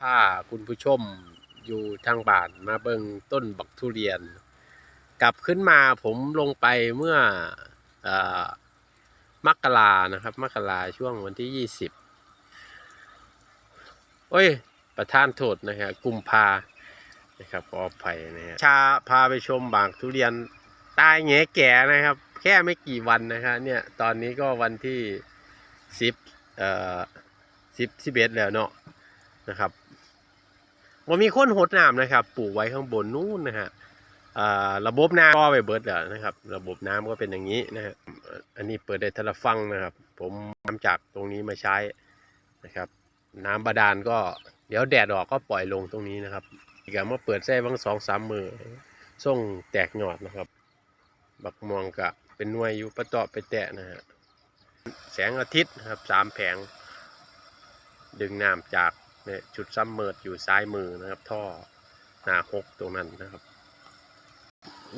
พาคุณผู้ชมอยู่ทางบ้านมาเบิ่งต้นบักทุเรียน กลับขึ้นมาผมลงไปเมื่อออมกรานะครับ มกราช่วงวันที่ยี่สิบโอ้ย ประธานโทษนะฮะกุมภานะครับขออภัยนะฮะชาพาไปชมบางทุเรียนตายแงแก่นะครับ แค่ไม่กี่วันนะครับเนี่ยตอนนี้ก็วันที่สิบเอ่อสิบสิบเอ็ดแล้วเนาะนะครับ ว่ามีคนหดน้ำนะครับปลูกไว้ข้างบนนู้นนะฮะระบบน้ำก็ไปเบิดแล้วนะครับ ระบบน้ำก็เป็นอย่างนี้นะฮะเอ่ออันนี้เปิดได้ทะละฟังนะครับ ผมนำจากตรงนี้มาใช้นะครับ น้ำบาดาลก็เดี๋ยวแดดออกก็ปล่อยลงตรงนี้นะครับอีกอย่างมาเปิดแส้บางสองสามมือส่งแตกหยอดนะครับ บักม่วงกะเป็นหน่วยอยู่ประเตาะไปแตะนะฮะแสงอาทิตย์นะครับสามแผง ดึงน้ำจาก เนี่ยชุดซัมเมอร์อยู่ซ้ายมือนะครับท่อหนาหกตรงนั้นนะครับ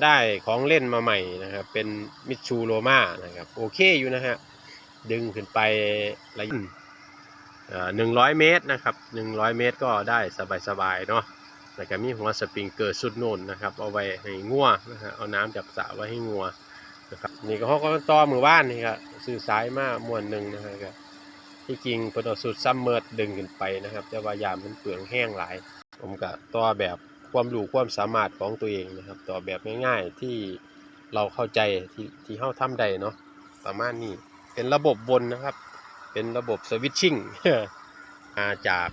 ได้ของเล่นมาใหม่นะครับ เป็นมิตซูโรมานะครับ โอเคอยู่นะฮะดึงขึ้นไประยะหนึ่งร้อยเมตรนะครับหนึ่งร้อยเมตรก็ได้สบายๆเนาะแล้วก็มีหัวสปริงเกอร์สุดโน่นนะครับ เอาไว้ให้งัวนะฮะเอาน้ำจากสระไว้ให้งัวนะครับนี่ก็เขาก็ต่อมือบ้านนี่ครับซื้อสายมามวนหนึ่งนะครับ ที่จริงเปิดเอาสุดซัมเมอร์ดึงขึ้นไปนะครับ แต่ว่ายามมันเปลืองแห้งหลาย ผมก็ต่อแบบความรู้ความสามารถของตัวเองนะครับ ต่อแบบง่ายๆที่เราเข้าใจที่ที่เข้าทำได้เนาะประมาณนี้เป็นระบบบนนะครับ เป็นระบบสวิตชิ่งมาจาก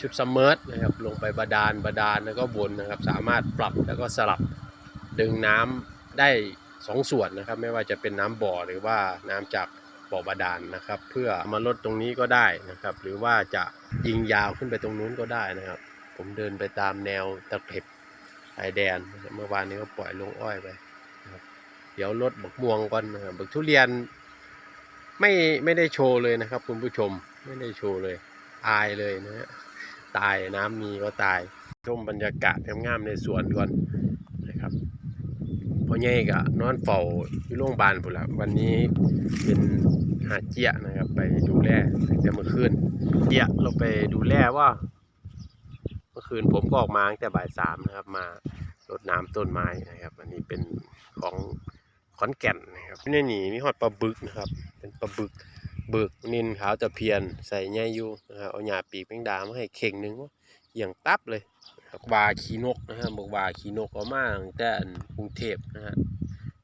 ชุดซัมเมอร์นะครับลงไปบาดาลบาดาลแล้วก็บนนะครับ สามารถปรับแล้วก็สลับดึงน้ำได้สองส่วนนะครับ ไม่ว่าจะเป็นน้ำบ่อหรือว่าน้ำจาก บ่อบาดาลนะครับ เพื่อมาลดตรงนี้ก็ได้นะครับ หรือว่าจะยิงยาวขึ้นไปตรงนู้นก็ได้นะครับ ผมเดินไปตามแนวตะเข็บชายแดน เมื่อวานนี้ก็ปล่อยลงอ้อยไปนะครับเดี๋ยวลดบักม่วงก่อนนะครับบักทุเรียนไม่ไม่ได้โชว์เลยนะครับ คุณผู้ชมไม่ได้โชว์เลย อายเลยนะฮะตายน้ำมีก็ตายชมบรรยากาศงามๆในสวนก่อน พ่อใหญ่ก็นอนเฝ้าอยู่โรงพยาบาลพุ่นละวันนี้เป็นหาเจียนะครับ ไปดูแลแต่เมื่อคืนเจียเราไปดูแลว่า เมื่อคืนผมก็ออกมาตั้งแต่บ่ายสามนะครับ มารดน้ำต้นไม้นะครับ อันนี้เป็นของขอนแก่นนะครับในนี่มีฮอดปลาบึกนะครับ เป็นปลาบึกบึกนินขาวตะเพียนใส่แง่ยูนะครับเอาหญ้าปีกแมงดามาให้เข่งหนึงอย่างตับเลย นะครับวาขีนกนะครับบอกวาขีนกเอามาตั้งแต่อันกรุงเทพนะฮะ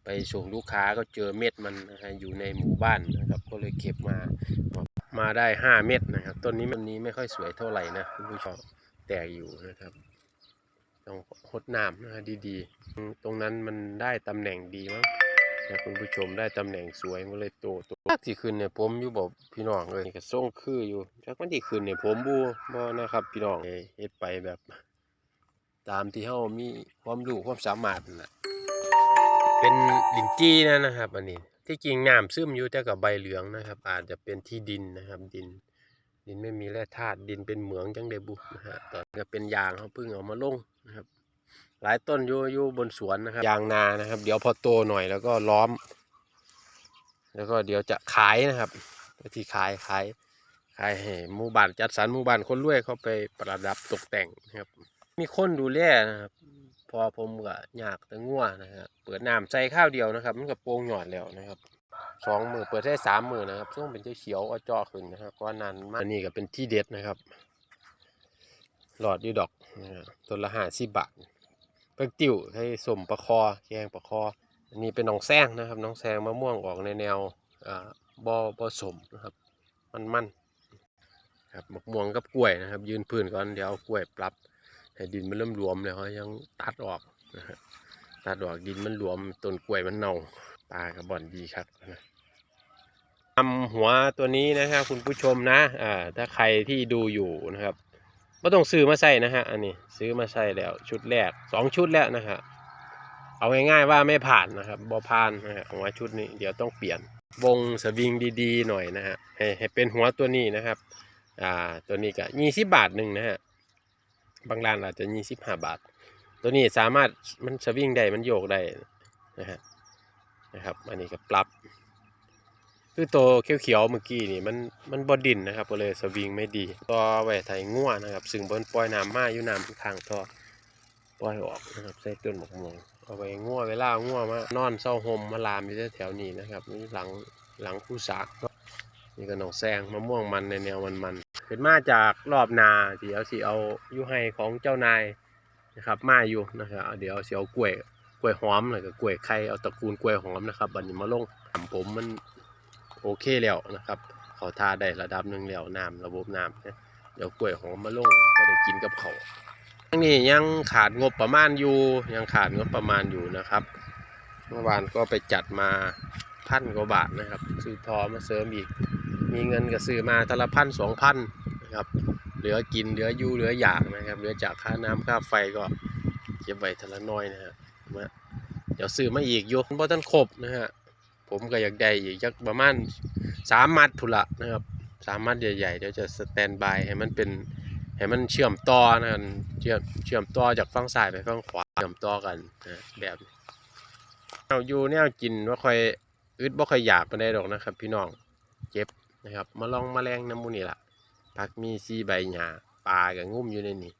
ไปส่งลูกค้าก็เจอเม็ดมันนะฮะอยู่ในหมู่บ้านนะครับก็เลยเก็บมามาได้ห้าเม็ดนะครับ ต้นนี้มันนี้ไม่ค่อยสวยเท่าไหร่นะคุณผู้ชมแตกอยู่นะครับต้องหดน้ำนะฮะดีๆ ตรงนั้นมันได้ตำแหน่งดีมั้งนะคุณผู้ชมได้ตำแหน่งสวยมันเลยโตโตจักที่ขึ้นเนี่ยผมอยู่บอกพี่น้องเลยก็ส่งคืออยู่จักมันที่ขึ้นเนี่ยผมบูบ่นะครับ พี่น้องเอ้ยเฮ็ดไปแบบ ตามที่เฮามีความรู้ความสามารถนะเป็นลินจี้นะนะครับ อันนี้ที่จริงน้ำซึมอยู่แต่กับใบเหลืองนะครับ อาจจะเป็นที่ดินนะครับดิน ดินไม่มีแร่ธาตุดินเป็นเหมืองจังได้บุนะฮะตอนนี้ก็เป็นยางเขาเพิ่งเอามาลงนะครับ หลายต้นอยู่อยู่บนสวนนะครับ ยางนานะครับ เดี๋ยวพอโตหน่อยแล้วก็ล้อม แล้วก็เดี๋ยวจะขายนะครับที่ขายขายขายให้หมู่บ้านจัดสรรหมู่บ้านคนรวยเขาไปประดับตกแต่งนะครับ มีคนดูแลนะครับ พอผมก็อยากแต่งัวนะครับเปิดน้ำใส่ข้าวเดียวนะครับ มันก็โป่งหยอดแล้วนะครับสองมือเปิดได้สามมือนะครับช่วงเป็นเจ้าเขียวเอาจอขึ้นนะครับก็นานมากอันนี้ก็เป็นที่เด็ดนะครับ หลอดอยูดอกนะครับต้นละห้าสิบบาทเพิ่งติ่วให้สมประคอแกงประคออันนี้เป็นน้องแซงนะครับน้องแซงมะม่วงออกในแนวอ่าบอบอสมนะครับ มันมันๆครับมะม่วงกับกล้วยนะครับ ยืนพื้นก่อนเดี๋ยวเอากล้วยปรับ ให้ดินมันเริ่มรวมแล้วยังตัดออกนะฮะตัดออกดินมันรวมต้นกล้วยมันเน่าปลากระบอนดีครับนะทำหัวตัวนี้นะครับคุณผู้ชมนะอ่าถ้าใครที่ดูอยู่นะครับไม่ต้องซื้อมาใส่นะฮะอันนี้ซื้อมาใส่แล้วชุดแรกสองชุดแล้วนะฮะเอาง่ายๆว่าไม่ผ่านนะครับบอผ่านนะฮะหัวชุดนี้เดี๋ยวต้องเปลี่ยนวงสวิงดีๆหน่อยนะฮะให้ให้เป็นหัวตัวนี้นะครับอ่าตัวนี้ก็ยี่สิบบาทหนึ่งนะฮะ บางร้านอาจจะยี่สิบห้าบาท ตัวนี้สามารถมันสวิงได้มันโยกได้นะฮะนะครับ อันนี้ก็ปรับ คือตัวเขียวๆเมื่อกี้นี่มันมันบ่ดินนะครับก็เลยสวิงไม่ดีต่อไว้ไถงัวนะครับ ซึ่งเพิ่นปล่อยน้ำมาอยู่น้ำข้างท่อปล่อยออกนะครับใส่ต้นหมกมงเอาไว้งัวเวลางัวมานอนเศร้าห่มมาลามอยู่แถวนี้นะครับนี่หลังหลังผู้สากนี่ก็หนองแซงมะม่วงมันในแนวมันมัน ขึ้นมาจากรอบนาที่เอาสิเอาอยู่ให้ของเจ้านายนะครับมาอยู่นะครับเดี๋ยวสิเอากล้วยกล้วยหอมแล้วก็กล้วยไข่เอาตระกูลกล้วยหอมนะครับบัดนี้มาลงผมมันโอเคแล้วนะครับเขาทาได้ระดับหนึ่งแล้วน้ำระบบน้ำนะเดี๋ยวกล้วยหอมมาลงก็ได้กินกับเขาทั้งนี้ยังขาดงบประมาณอยู่ ยังขาดงบประมาณอยู่นะครับ เมื่อวานก็ไปจัดมาพันกว่าบาทนะครับ ซื้อทอมาเสริมอีก มีเงินก็ซื้อมาทละพันสองพันนะครับ เหลือกินเหลืออยู่เหลืออยากนะครับ เหลือจากค่าน้ำค่าไฟก็เก็บไว้ทละน้อยนะฮะมาเดี๋ยวซื้อมาอีกยู่เพราะท่านครบนะฮะผมก็อยากได้อีกจักประมาณสามมัดพุละนะครับสามมัดใหญ่ๆเดี๋ยวจะสแตนบายให้มันเป็นให้มันเชื่อมต่อนะครับเชื่อมเชื่อมต่อจากฝั่งซ้ายไปฝั่งขวาเชื่อมต่อกันนะแบบนี้เอาอยู่แนวกินว่าค่อยอึดบ่ค่อยอยากปานใดดอกนะครับ พี่น้องเจ็บ นะครับมาลองมาแรงน้ำมูนี่ละผักมีซีใบหญ้าปลากับงุ่มอยู่ในนี้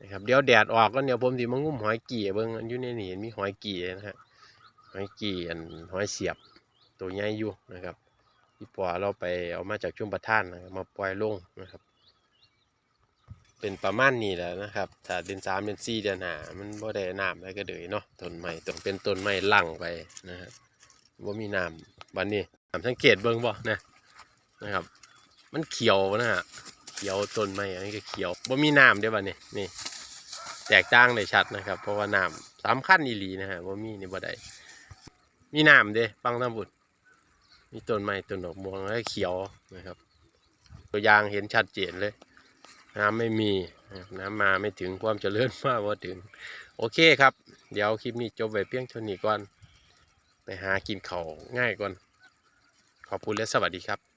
นะครับเดี๋ยวแดดออกก็เดี๋ยวผมสิมางุ่มหอยกี่เบิ่งอันอยู่ในนี้มีหอยกี่นะครับหอยกี่อันหอยเสียบตัวใหญ่อยู่นะครับที่ปอเราไปเอามาจากชุมประท่านนะครับมาปล่อยลงนะครับ เป็นประมาณนี้แหละนะครับถ้าเดือนสามเดือนสี่เดือนหามันบ่ได้น้ำแล้วก็เดือยเนาะต้นไม้ต้องเป็นต้นไม้ลั่งไปนะฮะว่ามีน้ำวันนี้สังเกตเบิ่งบ่นะ นะครับ มันเขียวนะฮะเขียวต้นไม้อันนี้ก็เขียวบ่มีน้ำเด้อบัดนี้นี่แตกต่างได้ชัดนะครับ เพราะว่าน้ำสำคัญอีหลีนะฮะว่มีนี่บ่ได้มีน้ำเด้ฟังน้ำบุตรมีต้นไม้ต้นดอกม่วงแล้วเขียวนะครับ ตัวอย่างเห็นชัดเจนเลย น้ำไม่มีน้ำมาไม่ถึงความเจริญมากว่าถึง โอเคครับ เดี๋ยวคลิปนี้จบไว้เพียงเท่านี้ก่อน ไปหากินเขาง่ายก่อน ขอบคุณและสวัสดีครับ